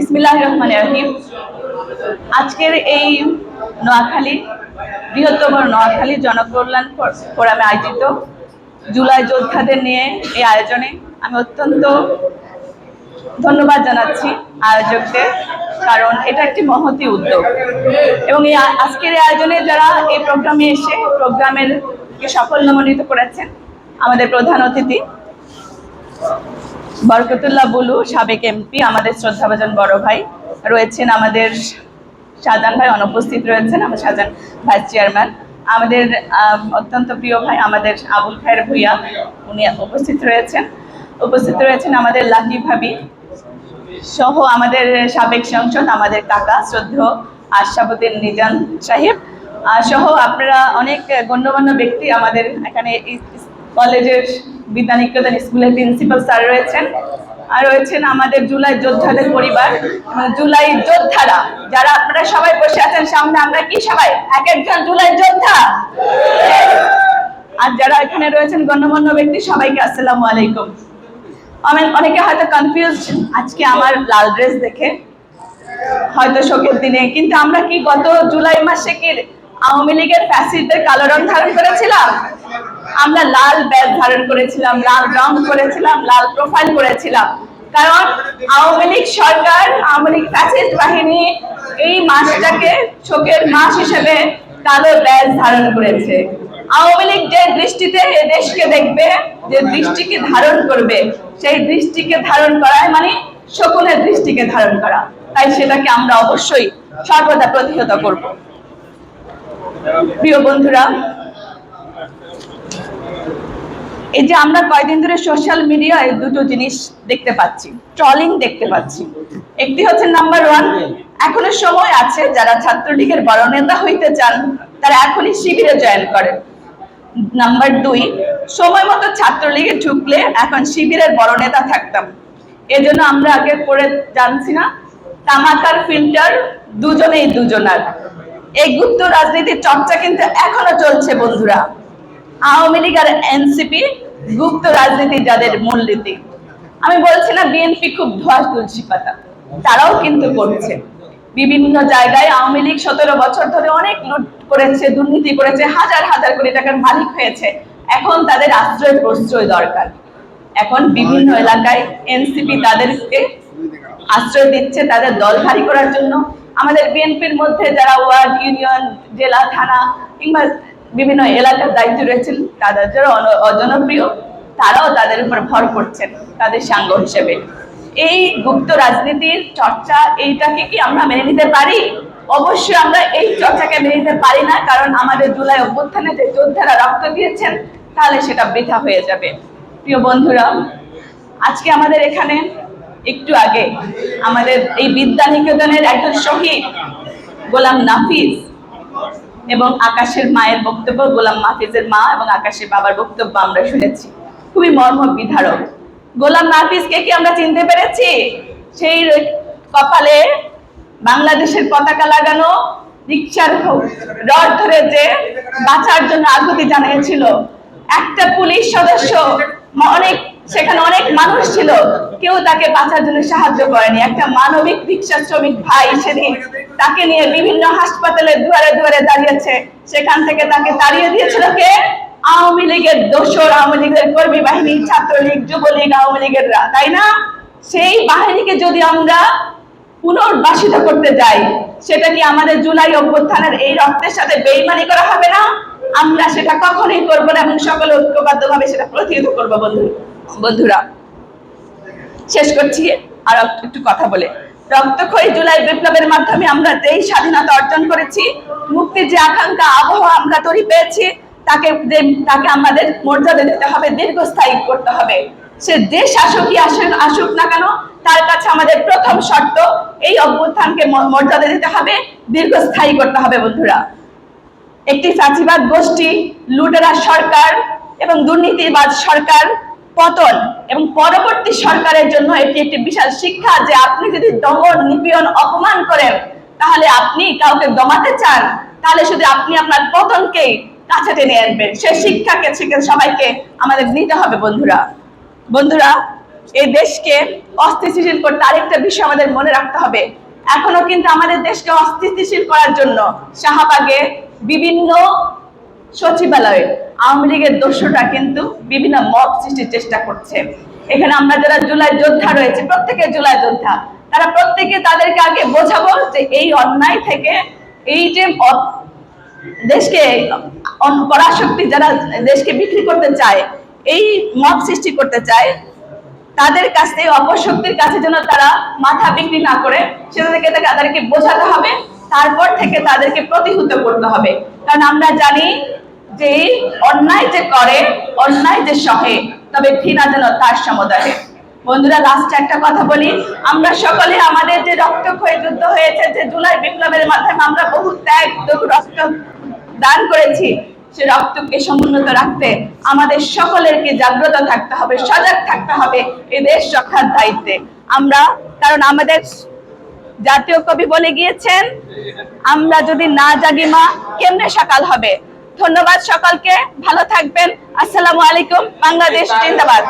বিসমিল্লাহ রহমান রহিম। আজকের এই নোয়াখালী, বৃহত্তম নোয়াখালী জনকল্যাণ ফোরামে আয়োজিত জুলাই যোদ্ধাদের নিয়ে এই আয়োজনে আমি অত্যন্ত ধন্যবাদ জানাচ্ছি আয়োজকদের, কারণ এটা একটি মহতি উদ্যোগ। এবং এই আজকের এই আয়োজনে যারা এই প্রোগ্রামে এসে, প্রোগ্রামের কে সাফল্যমণ্ডিত করেছেন, আমাদের প্রধান অতিথি বরকতুল্লাহ বুলু, সাবেক এমপি, আমাদের শ্রদ্ধাভাজন বড় ভাই রয়েছেন, আমাদের শাহজাহান ভাই অনুপস্থিত রয়েছেন, আমার শাহজাহান ভাইস চেয়ারম্যান। আমাদের অত্যন্ত প্রিয় ভাই, আমাদের আবুল খায়ের ভুইয়া, উনি উপস্থিত রয়েছেন। উপস্থিত রয়েছেন আমাদের লাকি ভাবি সহ আমাদের সাবেক সংসদ, আমাদের কাকা, শ্রদ্ধ আশরাফুদ্দিন নিজান সাহেব। সহ আপনারা অনেক গণ্যমান্য ব্যক্তি আমাদের এখানে কলেজের বিদ্যানিকেতন স্কুলের প্রিন্সিপাল স্যার রয়েছেন আর রয়েছেন আমাদের জুলাই যোদ্ধাদের পরিবার। জুলাই যোদ্ধারা, যারা আপনারা সবাই বসে আছেন সামনে, আমরা কি সবাই এক একজন জুলাই যোদ্ধা? আর যারা এখানে রয়েছেন গণ্যমান্য ব্যক্তি, সবাইকে আসসালামু আলাইকুম। আমি অনেকে হয়তো কনফিউজ আজকে আমার লাল ড্রেস দেখে। হয়তো শোকের দিনে, কিন্তু আমরা কি গত জুলাই মাসে কি আওয়ামী লীগের ফ্যাসিস্টদের কালো রং ধারণ করেছিলাম? আমরা লাল ব্যাগ ধারণ করেছিলাম, লাল রং করেছিলাম, লাল প্রোফাইল করেছিলাম। কারণ আওয়ামী লীগ সরকার, আওয়ামী লীগ ফ্যাসিস্ট বাহিনী এই মাসটাকে শোকের মাস হিসেবে কালো ব্যাগ ধারণ করেছে। আওয়ামী লীগ যে দৃষ্টিতে এ দেশকে দেখবে, যে দৃষ্টিকে ধারণ করবে, সেই দৃষ্টিকে ধারণ করায় মানে শকুনের দৃষ্টিকে ধারণ করা। তাই সেটাকে আমরা অবশ্যই সর্বদা প্রতিহত করব। প্রিয় বন্ধুরা এই যে আমরা কয়দিন ধরে সোশ্যাল মিডিয়ায় দুটো জিনিস দেখতে পাচ্ছি ট্রলিং দেখতে পাচ্ছি। একটি হচ্ছে নাম্বার ওয়ান এখনও সময় আছে যারা ছাত্রলীগের বড় নেতা হইতে চান, তারা এখনই শিবিরে জয়েন করেন। নাম্বার দুই, সময় মতো ছাত্রলীগে ঢুকলে এখন শিবিরের বড় নেতা থাকতাম। এজন্য আমরা আগে পড়ে জানছি না, তামাকার ফিল্টার দুজনেই দুজনার। এই গুপ্ত রাজনীতির চর্চা কিন্তু এখনও চলছে বন্ধুরা। আওয়ামী লীগ আর এনসিপি গুপ্ত রাজনীতি যাদের মূলনীতি। আমি বলছি না, বিএনপি খুব ধোয়াশ তুলসী পাতা তারাও কিন্তু করছে। বিভিন্ন জায়গায় আওয়ামী লীগ সতেরো বছর ধরে অনেক লুট করেছে, দুর্নীতি করেছে, হাজার হাজার কোটি টাকার মালিক হয়েছে। এখন তাদের আশ্রয় প্রশ্রয় দরকার। এখন বিভিন্ন এলাকায় এনসিপি তাদেরকে আশ্রয় দিচ্ছে, তাদের দল ভারী করার জন্য। আমাদের বিএনপির মধ্যে যারা ওয়ার্ড, ইউনিয়ন, জেলা, থানা কিংবা বিভিন্ন এলাকার দায়িত্ব রয়েছেন। তাদের যারা অজনপ্রিয়, তারাও তাদের উপর ভর করছেন তাদের সাঙ্গ হিসেবে। এই গুপ্ত রাজনীতির চর্চা, এইটাকে কি আমরা মেনে নিতে পারি? অবশ্যই আমরা এই চর্চাকে মেনে নিতে পারি না, কারণ আমাদের জুলাই অভ্যুত্থানে যে যোদ্ধারা রক্ত দিয়েছেন, তাহলে সেটা বৃথা হয়ে যাবে। প্রিয় বন্ধুরা, আজকে আমাদের এখানে একটু আগে আমাদের এই বিদ্যা নিকেতনের একজন শহীদ, গোলাম নাফিজ এবং আকাশের মায়ের বক্তব্য, গোলাম মাফিজের মা এবং আকাশের বাবার বক্তব্য আমরা শুনেছি। খুবই মর্ম বিধারক গোলাম নাফিজকে কি আমরা চিনতে পেরেছি? সেই কপালে বাংলাদেশের পতাকা লাগানো রিক্সার রড ধরে যে বাঁচার জন্য আকুতি জানিয়েছিল। একটা পুলিশ সদস্য, অনেক সেখানে অনেক মানুষ ছিল। কেউ তাকে বাঁচার জন্য সাহায্য করেনি। একটা মানবিক রিক্সা শ্রমিক ভাই সেদিন তাকে নিয়ে বিভিন্ন হাসপাতালে দুয়ারে দুয়ারে দাঁড়িয়েছে। সেখান থেকে তাকে তাড়িয়ে দিয়েছিল কে? আওয়ামী লীগের দোসর, আওয়ামী লীগের কর্মী বাহিনী, ছাত্রলীগ, যুবলীগ, আওয়ামী লীগেররা, তাই না? সেই বাহিনীকে যদি আমরা পুনর্বাসিত করতে যাই, সেটা কি আমাদের জুলাই অভ্যুত্থানের এই রক্তের সাথে বেইমানি করা হবে না? আমরা সেটা কখনোই করব না এবং সকলে ঐক্যবদ্ধ ভাবে সেটা প্রতিহত করব বন্ধু বন্ধুরা, শেষ করছি। আর একটু কথা বলে। রক্তক্ষয়ী জুলাই বিপ্লবের মাধ্যমে আমরা যেই স্বাধীনতা অর্জন করেছি, মুক্তির যে আকাঙ্ক্ষা, আবহাওয়া আমরা তৈরি পেয়েছি, তাকে তাকে আমাদের মর্যাদা দিতে হবে, দীর্ঘস্থায়ী করতে হবে। সে যে শাসকই আসুক আসুক না কেন, তার কাছে আমাদের প্রথম শর্ত, এই অভ্যুত্থানকে মর্যাদা দিতে হবে, দীর্ঘস্থায়ী করতে হবে বন্ধুরা। একটি ফাঁসিবাদ গোষ্ঠী, লুটেরা সরকার এবং দুর্নীতিবাদ সরকার পতন এবং পরবর্তী সরকারের জন্য এটি একটি বিশাল শিক্ষা যে আপনি যদি দমন, নিপীড়ন, অপমান করেন, তাহলে আপনি কাউকে দমাতে চান, তাহলে শুধু আপনি আপনার পতনকেই কাছে টেনে আনবেন। সে শিক্ষাকে সবাইকে আমাদের নিতে হবে, বন্ধুরা। বন্ধুরা, এই দেশকে অস্থিতিশীল করতে আরেকটা বিষয় আমাদের মনে রাখতে হবে। এখনও কিন্তু আমাদের দেশকে অস্থিতিশীল করার জন্য শাহবাগে বিভিন্ন সচিবালয়ে আওয়ামী লীগের দস্যুরা কিন্তু বিভিন্ন মব সৃষ্টির চেষ্টা করছে। এখানে আমরা যারা জুলাই যোদ্ধা রয়েছে, প্রত্যেকে জুলাই যোদ্ধা, তারা প্রত্যেকে তাদেরকে আগে বোঝাবো যে এই অন্যায় থেকে এই যে দেশকে পরাশক্তি যারা দেশকে বিক্রি করতে চায়, এই মত সৃষ্টি করতে চায়, তাদের কাছে, অপশক্তির কাছে যেন তারা মাথা বিক্রি না করে, সেটা থেকে তাদেরকে বোঝাতে হবে, তারপর থেকে তাদেরকে প্রতিহত করতে হবে। কারণ আমরা জানি যে অন্যায় যে করে, অন্যায় যে সহে, তবে ঘৃণা যেন তার সমুদায়ে। বন্ধুরা লাস্টে একটা কথা বলি। আমরা সকলে আমাদের যে যুদ্ধ হয়েছে, যে জুলাই বিপ্লবের মাধ্যমে আমরা বহু ত্যাগ রক্ত দান করেছি, সে রক্তকে সমুন্নত রাখতে আমাদের সকলেরকে জাগ্রত থাকতে হবে, সজাগ থাকতে হবে এই দেশ রক্ষার দায়িত্বে। আমরা, কারণ আমাদের জাতীয় কবি বলে গিয়েছেন, আমরা যদি না জাগি মা, কেমনে সকাল হবে? ধন্যবাদ সকলকে ভালো থাকবেন। আসসালামু আলাইকুম বাংলাদেশ জিন্দাবাদ।